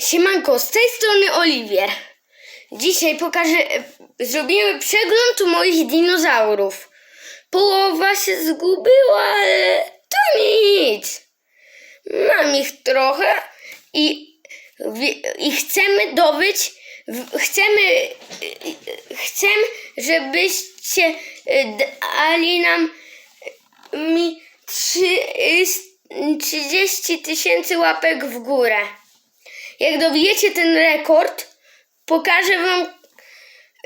Siemanko, z tej strony Oliwier. Dzisiaj pokażę, zrobimy przegląd moich dinozaurów. Połowa się zgubiła, ale to nic. Mam ich trochę i, i chcemy dobyć, chcemy, chcemy, żebyście e, dali nam e, mi trzy, e, 30 tysięcy łapek w górę. Jak dobijecie ten rekord, pokażę wam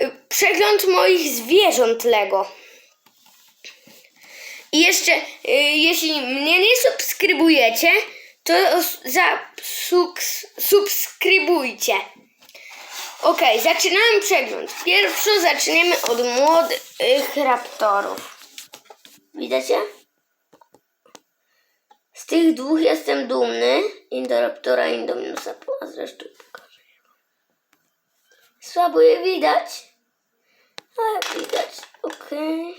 y, przegląd moich zwierząt Lego. I jeszcze, y, jeśli mnie nie subskrybujecie, to subskrybujcie. Ok, zaczynamy przegląd. Pierwszy zaczniemy od młodych raptorów. Widzicie? Tych dwóch jestem dumny. Indoraptora i Indominusa, a zresztą pokażę. Słabo je widać. Ale widać, okej.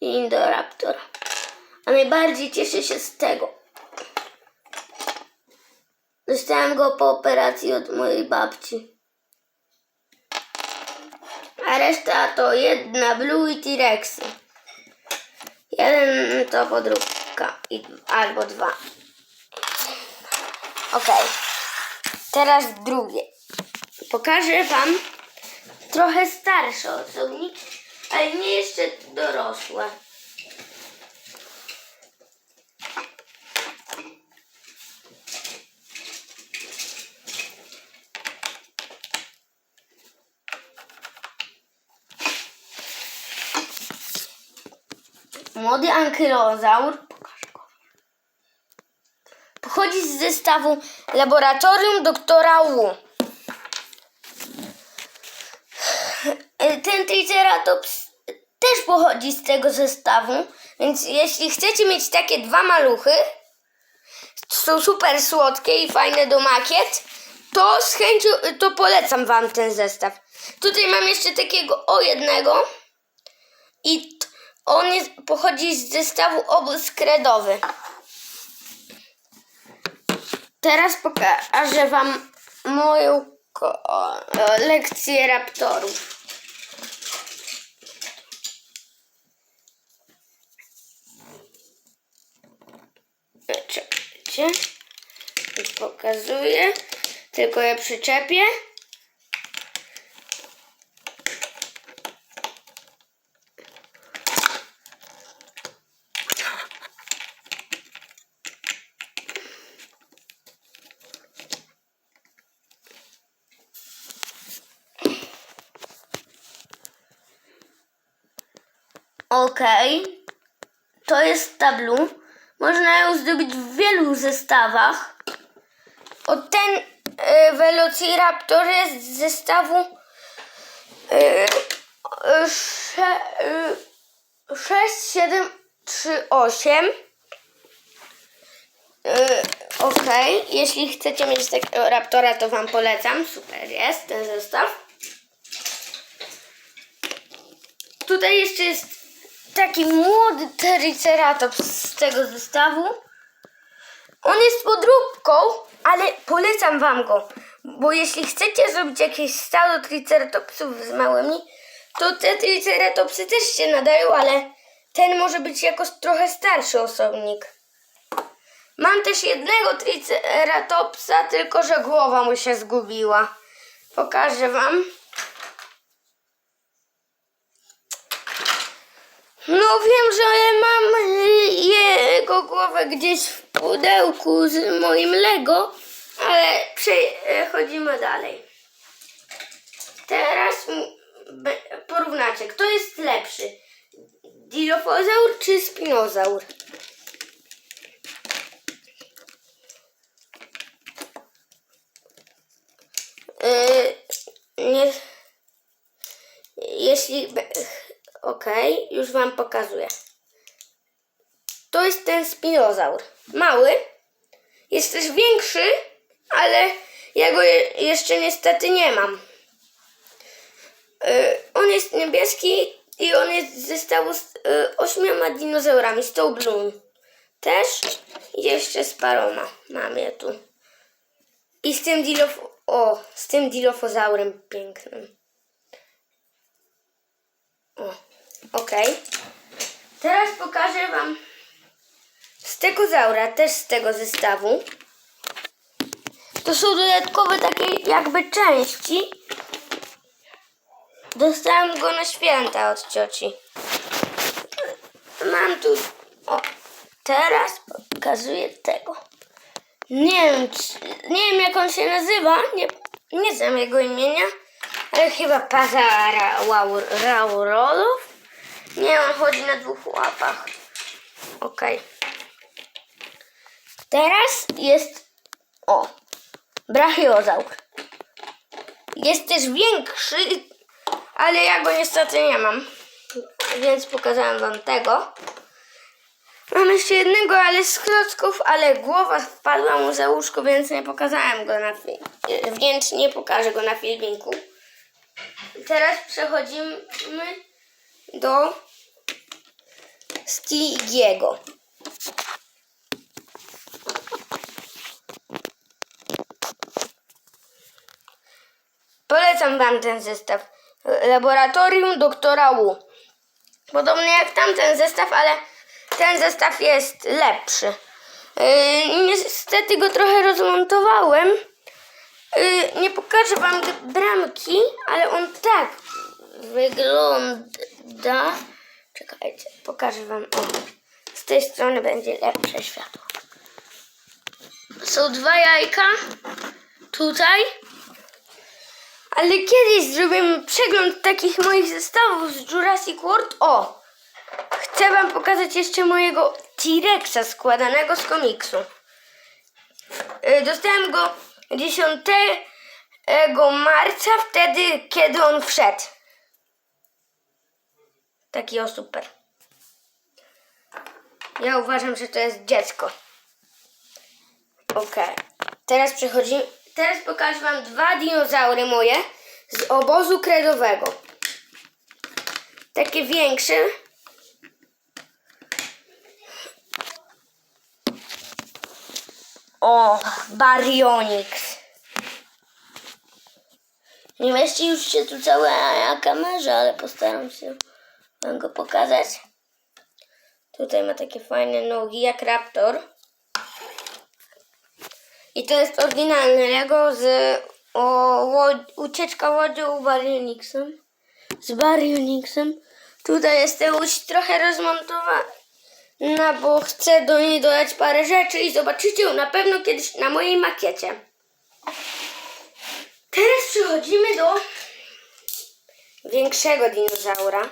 I Indoraptora. A najbardziej cieszę się z tego. Dostałem go po operacji od mojej babci. A reszta to jedna Blue i T-Rexy. Jeden to podróbka i, albo dwa. Okej. Teraz drugie. Pokażę wam trochę starsze osobniki, ale nie jeszcze dorosłe. Młody ankylozaur. Pochodzi z zestawu Laboratorium doktora Wu. Ten Triceratops też pochodzi z tego zestawu, więc jeśli chcecie mieć takie dwa maluchy, są super słodkie i fajne do makiet, to z chęcią, to polecam wam ten zestaw. Tutaj mam jeszcze takiego o jednego i on jest, pochodzi z zestawu obóz kredowy. Teraz pokażę wam moją e, lekcję raptorów. Czekajcie. Pokazuję. Tylko je przyczepię. Okej. To jest tablu. Można ją zdobyć w wielu zestawach. O ten e, Velociraptor jest z zestawu sze, e, 6, 7, 3, 8. E, Okej, jeśli chcecie mieć takiego raptora, to Wam polecam. Super jest ten zestaw. Tutaj jeszcze jest taki młody Triceratops z tego zestawu. On jest podróbką, ale polecam wam go. Bo jeśli chcecie zrobić jakieś stado Triceratopsów z małymi, to te Triceratopsy też się nadają, ale ten może być jakoś trochę starszy osobnik. Mam też jednego Triceratopsa, tylko że głowa mu się zgubiła. Pokażę wam. No wiem, że mam y, głowę gdzieś w pudełku z moim Lego, ale przechodzimy dalej. Teraz porównacie, kto jest lepszy? Dilophosaur czy Spinozaur? Yy, nie, jeśli. Okej, już Wam pokazuję. To jest ten spinozaur. Mały. Jest też większy, ale ja go je, jeszcze niestety nie mam. Yy, on jest niebieski i on jest zestawu z yy, ośmioma dinozaurami. Z tą Bloom. Też jeszcze z paroma. Mam je tu. I z tym dilof... O, z tym dilofozaurem pięknym. O, okej. Teraz pokażę wam stegozaura, też z tego zestawu. To są dodatkowe takie jakby części. Dostałem go na święta od cioci. Mam tu... O, teraz pokazuję tego. Nie wiem, czy, nie wiem jak on się nazywa, nie, nie znam jego imienia, ale chyba Paza Ra- Wow- Raurolów. Nie, on chodzi na dwóch łapach. Okej. Teraz jest, o, brachiozaur. Jest też większy, ale ja go niestety nie mam, więc pokazałem wam tego. Mam jeszcze jednego, ale z klocków, ale głowa wpadła mu za łóżko, więc nie pokazałem go na. Więc nie pokażę go na filmiku. Teraz przechodzimy do Stigiego. Polecam wam ten zestaw. Laboratorium doktora Wu. Podobnie jak tamten zestaw, ale ten zestaw jest lepszy. Yy, niestety go trochę rozmontowałem. Yy, nie pokażę wam bramki, ale on tak wygląda. Czekajcie, pokażę wam. O, z tej strony będzie lepsze światło. Są dwa jajka tutaj. Ale kiedyś zrobimy przegląd takich moich zestawów z Jurassic World. O! Chcę wam pokazać jeszcze mojego T-Rexa składanego z komiksu. Y, Dostałem go 10 marca, wtedy kiedy on wszedł. Taki o super. Ja uważam, że to jest dziecko. Okej. Teraz przechodzimy. Teraz pokażę wam dwa dinozaury moje z obozu kredowego. Takie większe. O, Baryonyx. Nie mieści już się tu cała kamerze, ale postaram się wam go pokazać. Tutaj ma takie fajne nogi jak raptor. I to jest oryginalne Lego z o, łod, ucieczka łodzią Baryonyxem. Z Baryonyxem. Tutaj jest łódź trochę rozmontowana, bo chcę do niej dodać parę rzeczy i zobaczycie ją na pewno kiedyś na mojej makiecie. Teraz przechodzimy do większego dinozaura.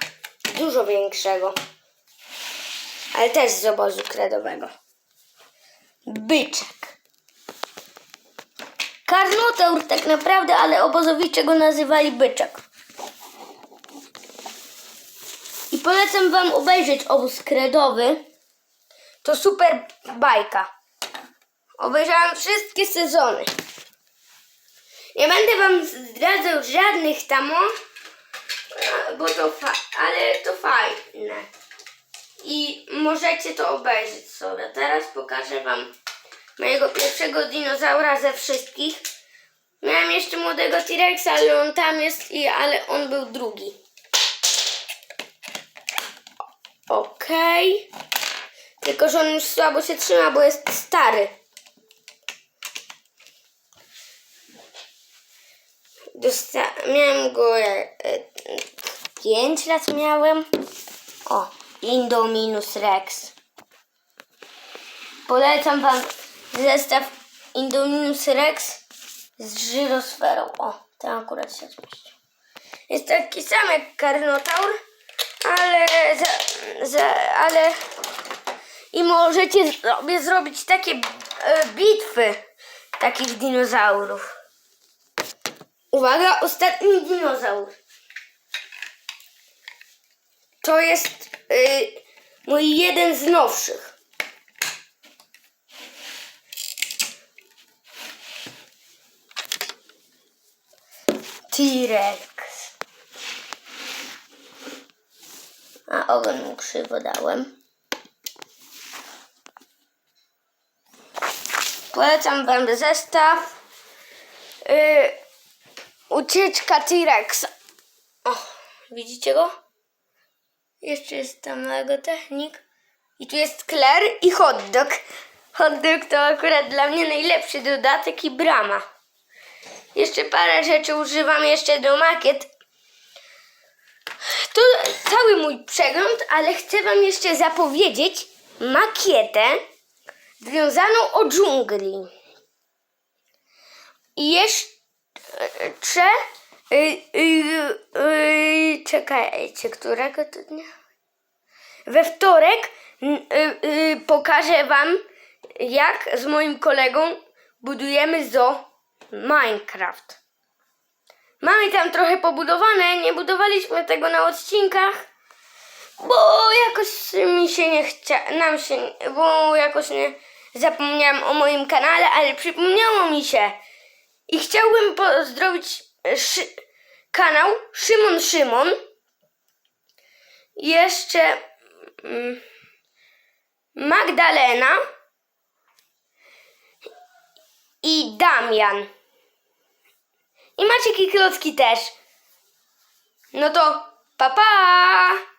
Dużo większego. Ale też z obozu kredowego. Byczek. Karnotaur tak naprawdę, ale obozowicze go nazywali byczek. I polecam wam obejrzeć obóz kredowy. To super bajka. Obejrzałam wszystkie sezony. Nie będę wam zdradzał żadnych tam, bo to ale to fajne. I możecie to obejrzeć sobie. Teraz pokażę wam mojego pierwszego dinozaura ze wszystkich. Miałem jeszcze młodego T-Rexa, ale on tam jest, i, ale on był drugi. Okej. Tylko, że on już słabo się trzyma, bo jest stary. Dosta- miałem go e, 5 lat miałem. O, Indominus Rex. Polecam wam zestaw Indominus Rex z żyrosferą. O, ten akurat się zmieścił. Jest taki sam jak Karnotaur, ale za, za, ale i możecie sobie zrobić takie e, bitwy takich dinozaurów. Uwaga, ostatni dinozaur. To jest y, mój jeden z nowszych. T-Rex. A ogon mu krzywo dałem. Polecam wam zestaw. Yy, ucieczka T-Rexa. O, widzicie go? Jeszcze jest tam małego technik. I tu jest Claire i hot dog. Hot dog to akurat dla mnie najlepszy dodatek i brama. Jeszcze parę rzeczy używam jeszcze do makiet. To cały mój przegląd, ale chcę wam jeszcze zapowiedzieć makietę związaną o dżungli. I jeszcze... Yy, yy, yy, czekajcie, którego to dnia? We wtorek y, y, pokażę Wam, jak z moim kolegą budujemy zo Minecraft. Mamy tam trochę pobudowane, nie budowaliśmy tego na odcinkach, bo jakoś mi się nie chcia, nam się, bo jakoś nie zapomniałam o moim kanale, ale przypomniało mi się i chciałbym pozdrowić e, szy, kanał Szymon Szymon. Jeszcze mm, Magdalena i Damian. I Maciek i Klocki też. No to pa pa!